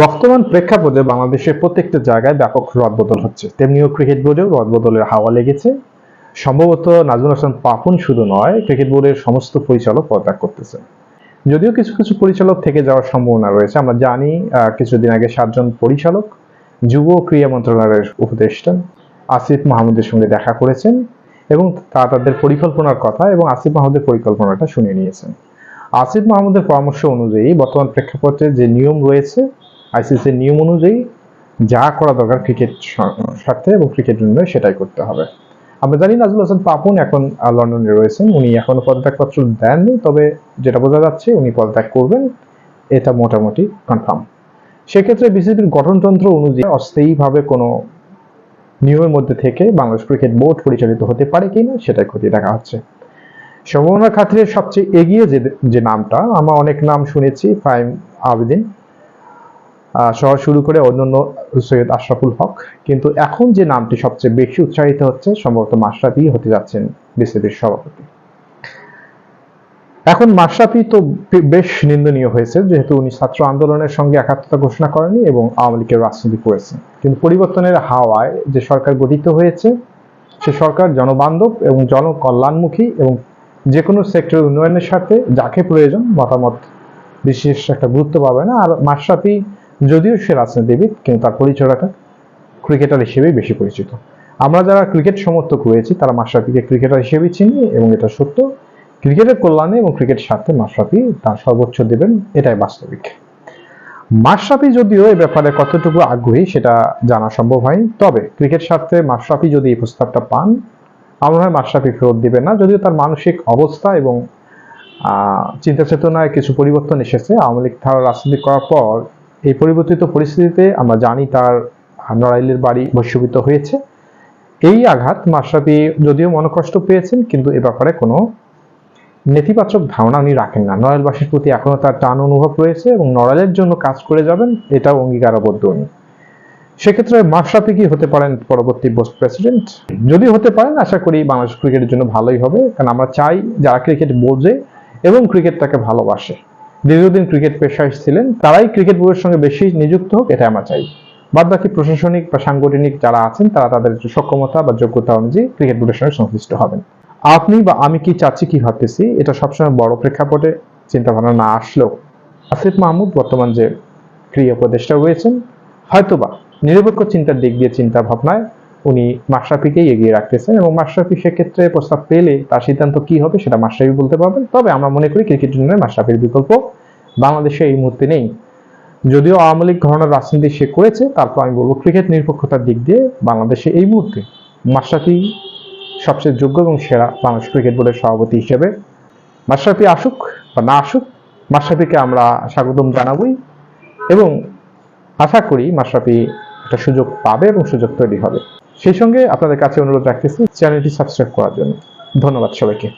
বর্তমান প্রেক্ষাপটে বাংলাদেশের প্রত্যেকটা জায়গায় ব্যাপক রদবদল হচ্ছে। তেমনিও ক্রিকেট বোর্ডেও রদবদলের হাওয়া লেগেছে। সম্ভবত নাজমুল হাসান পাপন শুধু নয়, ক্রিকেট বোর্ডের সমস্ত পরিচালক পদত্যাগ করতেছে যদিও কিছু কিছু পরিচালক থেকে যাওয়ার সম্ভাবনা রয়েছে। আমরা জানি কিছুদিন আগে সাতজন পরিচালক, যুব ক্রীড়া মন্ত্রণালয়ের উপদেষ্টা আসিফ মাহমুদের সঙ্গে দেখা করেছেন এবং তা তাদের পরিকল্পনার কথা এবং আসিফ মাহমুদের পরিকল্পনাটা শুনে নিয়েছেন। আসিফ মাহমুদের পরামর্শ অনুযায়ী বর্তমান প্রেক্ষাপটে যে নিয়ম রয়েছে আইসিসির নিয়ম অনুযায়ী যা করা দরকার ক্রিকেট স্বার্থে এবং ক্রিকেট জন্য সেটাই করতে হবে। আমরা জানি নাজমুল হাসান পাপন এখন লন্ডনে রয়েছেন। উনি এখনও পদত্যাগপত্র দেননি, তবে যেটা বোঝা যাচ্ছে উনি পদত্যাগ করবেন, এটা মোটামুটি কনফার্ম সেক্ষেত্রে বিসিবির গঠনতন্ত্র অনুযায়ী অস্থায়ীভাবে কোনো নিয়মের মধ্যে থেকে বাংলাদেশ ক্রিকেট বোর্ড পরিচালিত হতে পারে কিনা সেটাই খতিয়ে দেখা হচ্ছে। সম্ভাবনার খাতিরে সবচেয়ে এগিয়ে যে যে নামটা, আমরা অনেক নাম শুনেছি, ফাইম আবেদিন। সহ শুরু করে অন্যান্য সৈয়দ আশরাফুল হক। কিন্তু এখন যে নামটি সবচেয়ে বেশি উৎসাহিত হচ্ছে, সম্ভবত মাশরাফি হতে যাচ্ছেন বিসিবির সভাপতি। এখন মাশরাফি তো বেশ নিন্দনীয় হয়েছে, যেহেতু উনি ছাত্র আন্দোলনের সঙ্গে একাত্মতা ঘোষণা করেনি এবং আওয়ামী লীগের রাজনীতি করেছেন। কিন্তু পরিবর্তনের হাওয়ায় যে সরকার গঠিত হয়েছে, সে সরকার জনবান্ধব এবং জনকল্যাণমুখী এবং যে কোনো সেক্টর উন্নয়নের সাথে যাকে প্রয়োজন মতামত বিশেষ একটা গুরুত্ব পাবে না। আর মাশরাফি যদিও সে রাজনীতিবিদ, কিন্তু তার পরিচয়টা ক্রিকেটার হিসেবেই বেশি পরিচিত। আমরা যারা ক্রিকেট সমর্থক রয়েছি তারা মাশরাফিকে ক্রিকেটার হিসেবেই চিনি এবং এটা সত্য। ক্রিকেটের কল্যাণে এবং ক্রিকেট স্বার্থে মাশরাফি তার সর্বোচ্চ দেবেন, এটাই বাস্তবিক। মাশরাফি যদিও এ ব্যাপারে কতটুকু আগ্রহী, সেটা জানা সম্ভব হয়নি। তবে ক্রিকেট স্বার্থে মাশরাফি যদি এই প্রস্তাবটা পান, আমার হয় মাশরাফি ফেরত দিবেন না। যদিও তার মানসিক অবস্থা এবং চিন্তা চেতনায় কিছু পরিবর্তন এসেছে, আওয়ামী লীগ রাজনীতি করার পর এই পরিবর্তিত পরিস্থিতিতে আমরা জানি তার নড়াইলের বাড়ি বৈশ্যবিত হয়েছে। এই আঘাত মাশরাফি যদিও মনকষ্ট পেয়েছেন, কিন্তু এ ব্যাপারে কোনো নেতিবাচক ধারণা উনি রাখেন না। নড়াইলবাসীর প্রতি এখনও তার টান অনুভব রয়েছে এবং নড়াইলের জন্য কাজ করে যাবেন, এটাও অঙ্গীকারবদ্ধ উনি। সেক্ষেত্রে মাশরাফি কি হতে পারেন পরবর্তী বোস্ট প্রেসিডেন্ট? যদি হতে পারেন, আশা করি বাংলাদেশ ক্রিকেটের জন্য ভালোই হবে। কারণ আমরা চাই যারা ক্রিকেট বোঝে এবং ক্রিকেটটাকে ভালোবাসে। দীর্ঘদিন ক্রিকেট পেশায় ছিলেন, তারাই ক্রিকেট বোর্ডের সঙ্গে বেশি নিযুক্ত হোক এটা আমরা চাই। বাদ বাকি প্রশাসনিক বা সাংগঠনিক যারা আছেন, তারা তাদের সক্ষমতা বা যোগ্যতা অনুযায়ী ক্রিকেট বোর্ডের সঙ্গে সংশ্লিষ্ট হবেন। আপনি বা আমি কি চাচ্ছি, কি ভাবতেছি, এটা সবসময় বড় প্রেক্ষাপটে চিন্তা ভাবনা না আসলেও আসিফ মাহমুদ বর্তমান যে ক্রিয়া উপদেষ্টা রয়েছেন, হয়তোবা নিরপেক্ষ চিন্তার দিক দিয়ে চিন্তা ভাবনায় উনি মাশরাফিকেই এগিয়ে রাখতেছেন এবং মাশরাফি সেক্ষেত্রে প্রস্তাব পেলে তার সিদ্ধান্ত কি হবে সেটা মাশরাফি বলতে পারবেন। তবে আমরা মনে করি ক্রিকেট ইউনিয়নের মাশরাফির বিকল্প বাংলাদেশে এই মুহূর্তে নেই। যদিও আওয়ামী লীগ ঘটনার রাজনীতি সে করেছে, তারপর আমি বলব ক্রিকেট নিরপেক্ষতার দিক দিয়ে বাংলাদেশে এই মুহূর্তে মাশরাফি সবচেয়ে যোগ্য এবং সেরা বাংলাদেশ ক্রিকেট বোর্ডের সভাপতি হিসেবে। মাশরাফি আসুক বা না আসুক, মাশরাফিকে আমরা স্বাগতম জানাবই এবং আশা করি মাশরাফি একটা সুযোগ পাবে এবং সুযোগ তৈরি হবে। সেই সঙ্গে আপনাদের কাছে অনুরোধ রাখতেছি চ্যানেলটি সাবস্ক্রাইব করার জন্য। ধন্যবাদ সবাইকে।